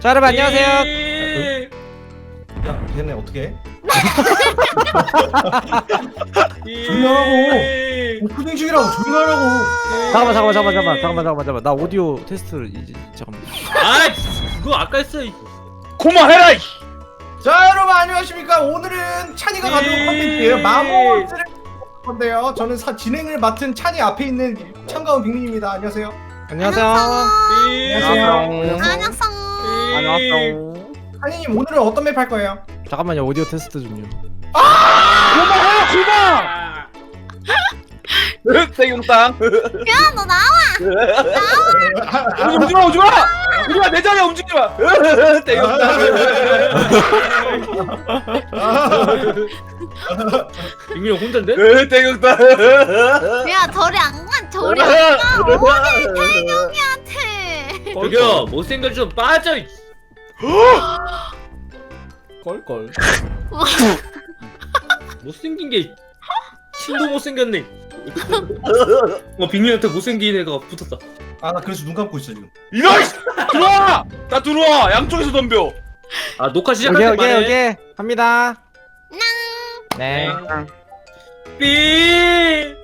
자 여러분 안녕하세요. 예. 야 걔네 어떻게 해? 예. 조용하라고. 오프닝 중이라고 조용하라고 잠깐만 잠깐만 잠깐만 잠깐만 잠깐만 잠깐만 잠깐만 나 오디오 테스트를 이제 잠깐만. 아 그거 아까 했어. 고마해라 이 자 여러분 안녕하십니까 오늘은 찬이가 가져온 예. 컨텐츠예요 마모스를 할 건데요 저는 사, 진행을 맡은 찬이 앞에 있는 참가원 빅민입니다 안녕하세요 안녕하세요. 안녕하세요 안녕하세요. 안녕하세요. 찬이님 오늘은 어떤 맵 할 거예요? 잠깐만요 오디오 테스트 좀요. 아. 대경땅 야, 너 나와. 오지마 오지마 오지마 내 자리야 움직이지 마 대경땅 빅민이 혼자인데? 대경땅 야, 저리 안 가. 저리 안 가. 오늘 태경이한테. 저기요 못생겨 좀 빠져. 이. 껄껄. 못생긴 게 신도 못생겼네. 어 빅민한테 못생긴 애가 붙었다. 아 나 그래서 눈 감고 있어 지금 씨! 들어와 다 들어와 양쪽에서 덤벼 아 녹화 시작할 오케이 때 오케이. 오케이 합니다. 네. 삐.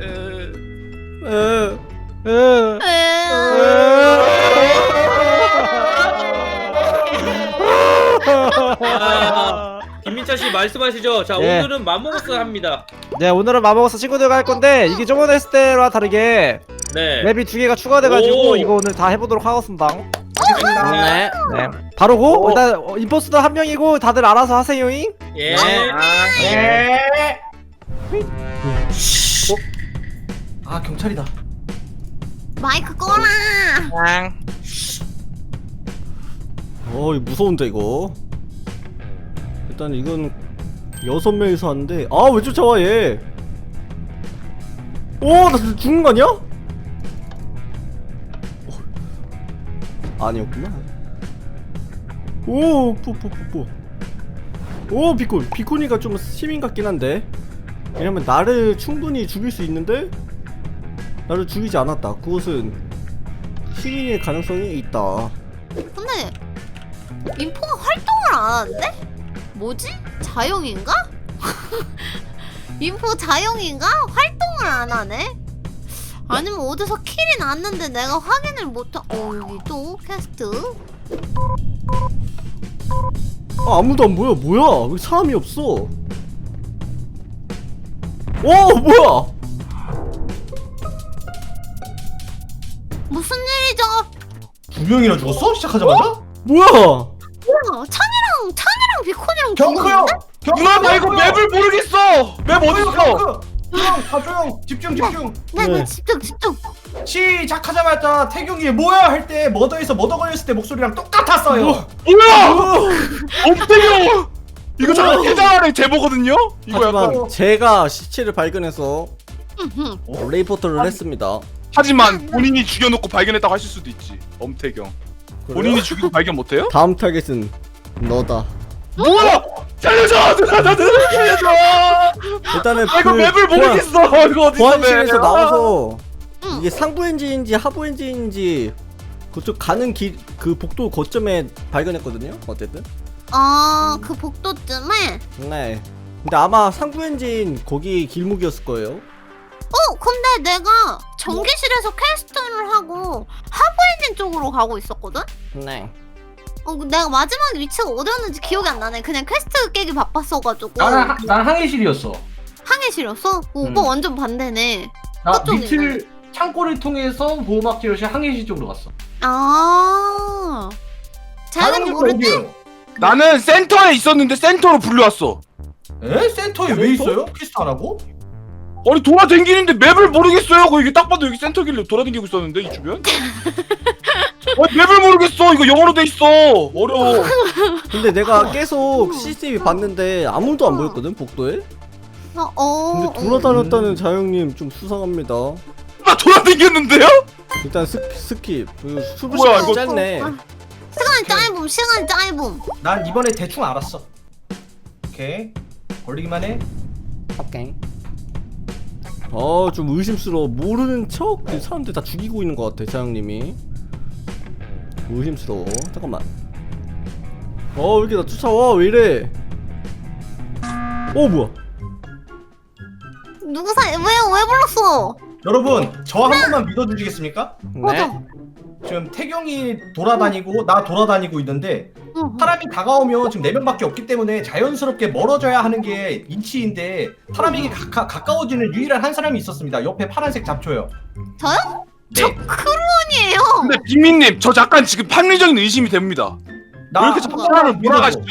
으. 으. 아, 김민철 씨 말씀하시죠. 자 예. 오늘은 맘먹었어 합니다. 네 오늘은 마법사 친구들과 할 건데 이게 저번에 했을 때와 다르게 네. 맵이 두 개가 추가돼가지고 오. 이거 오늘 다 해보도록 하겠습니다. 알겠습니다 네. 네. 바로고 오. 일단 어, 임포스터 한 명이고 다들 알아서 하세요잉. 예. 네. 아 경찰이다 마이크 꺼라. 어, 이거 무서운데 이거. 일단 이건 여섯 명이서 하는데 아 왜 쫓아와 얘? 오, 나 죽는 거 아니야? 어, 아니었구나. 오, 뽀뽀뽀뽀. 오, 비콘. 비콘이가 좀 시민 같긴 한데. 왜냐면 나를 충분히 죽일 수 있는데 나를 죽이지 않았다. 그것은 시민일 가능성이 있다. 근데 인포가 활동을 안 하는데? 뭐지? 자영인가? 인포 자영인가? 활동을 안 하네? 아니면 어디서 킬이 났는데 내가 확인을 못하... 어 여기 또 캐스트? 아, 아무도 안 보여. 뭐야? 왜 사람이 없어? 오, 뭐야? 무슨 일이죠? 두 명이나 죽었어? 시작하자마자? 뭐야? 뭐야 찬이랑 찬이랑 비콘이랑! 죽었는데? 누나 나 이거 맵을 모르겠어. 맵 어딨어? 경크! 조용 다 조용 집중 집중! 네네 네. 집중 집중! 시작하자마자 태경이 뭐야 할 때 머더에서 머더 걸렸을 때 목소리랑 똑같았어요. 뭐야? 엄태경 이거 잠깐 깨달아의 제보거든요? 이거 하지만 약간. 제가 시체를 발견해서. 어, 레이포터를 했습니다. 하지만 본인이 죽여놓고 발견했다고 하실 수도 있지 엄태경. 본인이 죽이고 발견 못해요? 다음 타겟은 너다. 뭐야 살려줘 누나 나 누나 살려줘 일단은 아 이거 맵을 모르겠어 이거 어딨어 보안실에서 맵. 나와서 응. 이게 상부 엔진인지 하부 엔진인지 그쪽 가는 길 그 복도 거점에 발견했거든요. 어쨌든. 아그 복도쯤에 네. 근데 아마 상부 엔진 거기 길목이었을 거예요. 어 근데 내가 전기실에서 퀘스트를 하고 하부 엔진 쪽으로 가고 있었거든? 네. 어 내가 마지막 위치가 어디였는지 기억이 안 나네 그냥 퀘스트 깨기 바빴어가지고 나는 하- 난 항해실이었어. 항해실이었어? 어, 오빠 음. 완전 반대네 나 밑을 창고를 통해서 보호막 지르시 항해실 쪽으로 갔어. 아 집은 모르지? 어디예요? 나는 센터에 있었는데 센터로 불려왔어 에? 센터에 왜 있어요? 퀘스트 안 하고? 아니 돌아다니는데 맵을 모르겠어요 그 이게 딱 봐도 여기 센터길래 돌아다니고 있었는데 이 주변 아니 맵을 모르겠어 이거 영어로 돼 있어 어려워 근데 내가 계속 CCTV 봤는데 아무도 안 보였거든 복도에. 어, 어, 근데 돌아다녔다는 자영님 좀 수상합니다. 나 돌아다녔는데요? 일단 스, 스킵. 그 수분 뭐야, 시간 이거 짧네. 아. 시간이 짧음 시간이 짧음 난 이번에 대충 알았어 오케이 걸리기만 해 오케이. 어, 좀 의심스러워. 모르는 척 사람들 다 죽이고 있는 것 같아, 자영님이. 의심스러워 잠깐만 어왜 이렇게 나 쫓아와 왜 이래 어 뭐야 누구 사? 왜왜 불렀어? 여러분 저 한 번만 믿어주시겠습니까? 맞아. 지금 태경이 돌아다니고 나 돌아다니고 있는데 응. 사람이 다가오면 지금 네 명밖에 없기 때문에 자연스럽게 멀어져야 하는 게 인치인데 사람에게 가, 까워지는 유일한 한 사람이 있었습니다. 옆에 파란색 잡초요. 저요? 네. 크루원이에요. 근데 빅민님 저 잠깐 지금 합리적인 의심이 됩니다. 나왜 이렇게 한 자꾸 사람을 몰아가시죠?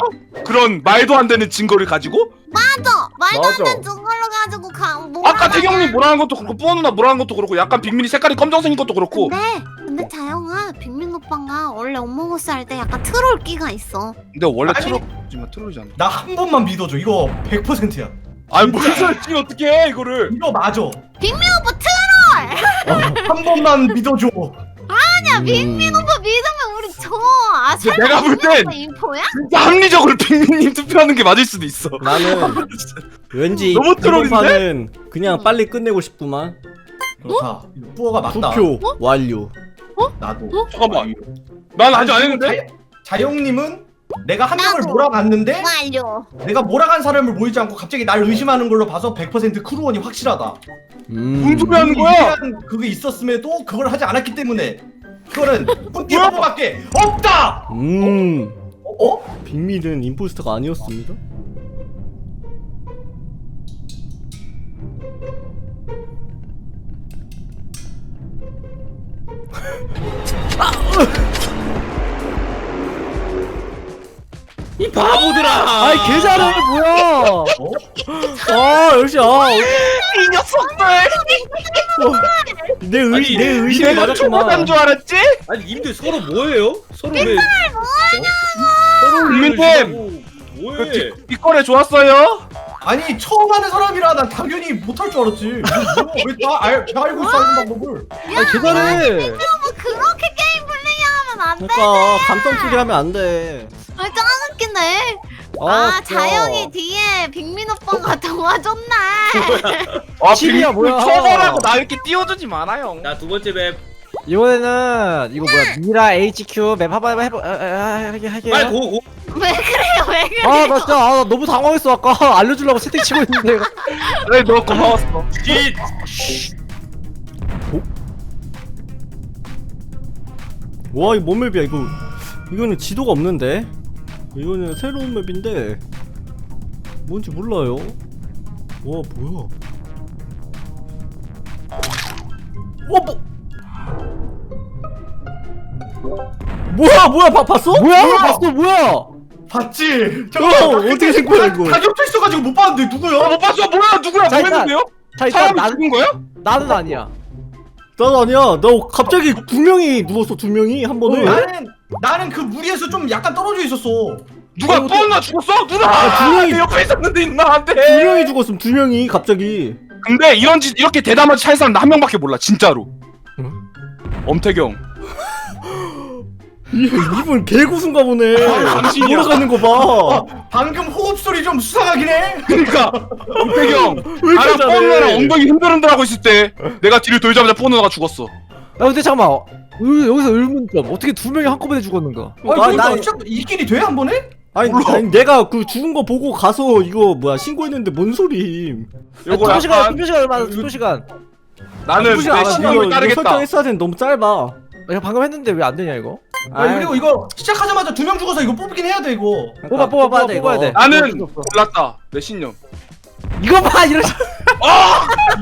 그런 말도 안 되는 증거를 가지고? 맞아. 말도 맞아. 안 되는 증거를 가지고 가. 뭐 아까 태경님 뭐라는 것도 그렇고 뿌어 누나 뭐라는 것도 그렇고 약간 빅민이 색깔이 검정색인 것도 그렇고 근데 근데 자영아 빅민 오빠가 원래 엄마고스 할 때 약간 트롤 끼가 있어. 근데 원래 아니. 트롤이지만 트롤이잖아. 나 한 번만 믿어줘. 이거 100%야. 아니 무슨 소리 어떻게 해 이거를? 이거 맞아. 빅민 오빠 트롤. 한 번만 믿어줘. 아니야 빅민 오빠 믿으면 우리 저 아, 근데 설마 내가 볼 빅민 땐- 오빠 인포야? 진짜 합리적으로 빅민님 투표하는 게 맞을 수도 있어. 나는 왠지 너무 트롤인데? 이번 판은 그냥 빨리 끝내고 싶구만 그렇다. 뿌어가 맞다. 투표 완료 나도. 잠깐만. 난 아직 안 했는데? 자, 자영님은 내가 한 명을 나도. 몰아갔는데 완료. 내가 몰아간 사람을 모이지 않고 갑자기 날 의심하는 걸로 봐서 100% 크루원이 확실하다. 음 소리 하는 거야? 유일한 그게 있었음에도 그걸 하지 않았기 때문에 그거는 뿌띠 오빠밖에 없다. 음 어? 어? 빅밀은 임포스터가 아니었습니다 이 바보들아. 아이 계좌를 뭐야 어? 아 역시 아, 이 녀석들! 내, 의, 아니, 내 의심이 내가 초보단 맞았구만 줄 알았지? 아니 님들 서로 뭐예요? 서로 왜? 서로 뭐해? 뒷거래 좋았어요? 아니 처음 하는 사람이라 난 당연히 못할 줄 알았지. 왜다 다 알고 있어 하는 방법을? 아이 계좌를 뭐 그렇게 게임 플레이하면 안 돼. 그러니까 감성 추리 하면 안 돼 아, 짱 웃기네. 아, 자영이 뒤에 빅민 오빠가 도와줬네. 아 칩이야, 뭐야. 초보라고 나 이렇게 띄워주지 말아요. 자 두 번째 맵. 이번에는 이거 뭐야 미라 HQ 맵 한번 해보 아, 아, 아, 하게 하게 빨리 고 고. 왜 그래요? 왜 그래요? 아 나 진짜 아, 나 너무 당황했어 아까 알려주려고 세팅 치고 있는데 그래 너 고마웠어. 짓. 와 이거 뭔 맵이야 이거 이거는 지도가 없는데 이거는 새로운 맵인데 뭔지 몰라요 와 뭐야 와 뭐... 뭐야 뭐야 봐, 봤어? 뭐야 봤어 뭐야 봤지? 어, 어떻게 된 거야, 이거? 다 겹쳐 있어가지고 못 봤는데 누구야? 아, 못 봤어 뭐야 누구야 자, 뭐 했는데요? 자 일단 사람이 나는 죽은 거야? 나는 아니야 난 아니야 나 갑자기 두 명이 누웠어 두 명이 한 번에 나는 나는 그 무리에서 좀 약간 떨어져 있었어. 누가 또 누나 죽었어? 누나 아, 두 명이- 내 옆에 있었는데 누나 안돼. 두 명이 죽었음 두 명이 갑자기 근데 이런 짓 이렇게 대담하게 찰 사람 나한 명밖에 몰라 진짜로. 응? 엄태경. 이- 이분 개구순가 보네 당신이야. 돌아가는 거봐 방금 호흡 소리 좀 수상하긴 해. 그러니까 엄태경. 왜 이렇게 나랑 잘해? 엉덩이 흔들흔들하고 있을 때 내가 뒤를 돌자마자 뻔누나가 죽었어. 야 근데 잠깐만 어, 의- 여기서 의문점 어떻게 두 명이 한꺼번에 죽었는가 아니 나- 그러니까 나- 진짜 이 길이 돼 한 번에? 아니. 아니 내가 그 죽은 거 보고 가서 이거 뭐야 신고했는데 뭔 소리임 요거 투표 시간 약간 투표 시간 얼마나 투표 시간 나는? 내 아, 신념을 따르겠다. 설정했어야 되는데 너무 짧아 야 방금 했는데 왜 안 되냐 이거 아니 그리고 이거 시작하자마자 두 명 죽어서 이거 뽑긴 해야 돼 이거. 뽑아 뽑아 뽑아 뽑아야 돼 나는. 골랐다. 내 신념. 이거 봐 이런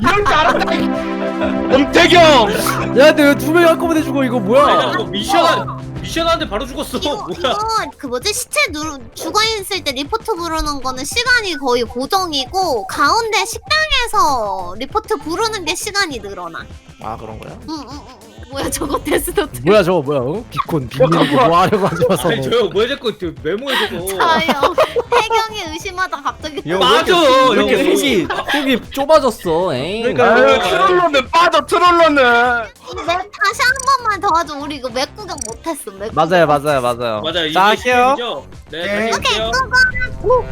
이럴 줄 알았다. 엄태경. 야 근데 왜두 명이 한꺼번에 죽어 이거 아니 뭐야 나뭐 미션 한 미션 하는데 바로 죽었어. 이거 뭐야? 이거 그 뭐지 시체 누르 죽어 있을 때 리포트 부르는 거는 시간이 거의 고정이고 가운데 식당에서 리포트 부르는 게 시간이 늘어나. 아 그런 거야 응응응. 뭐야 저거 데스노트. 뭐야 저거 뭐야 어? 비콘 빈민이 뭐 하려고 하지 마서 아니 저요 뭐야 자꾸 저 메모에 저거. 저요. 태경이 의심하다 갑자기. 형, 맞아. 왜 이렇게 형. 속이 속이 좁아졌어 에이. 그러니까 아유 트롤러는 빠져 트롤러는. 맵 다시 한 번만 도와줘. 우리 이거 맵 구경 못했어. 맵. 맞아요 맞아요 맞아요 맞아 자 이게 할게요 시작이죠? 네 오케이. 다시 오케이 할게요. 고고.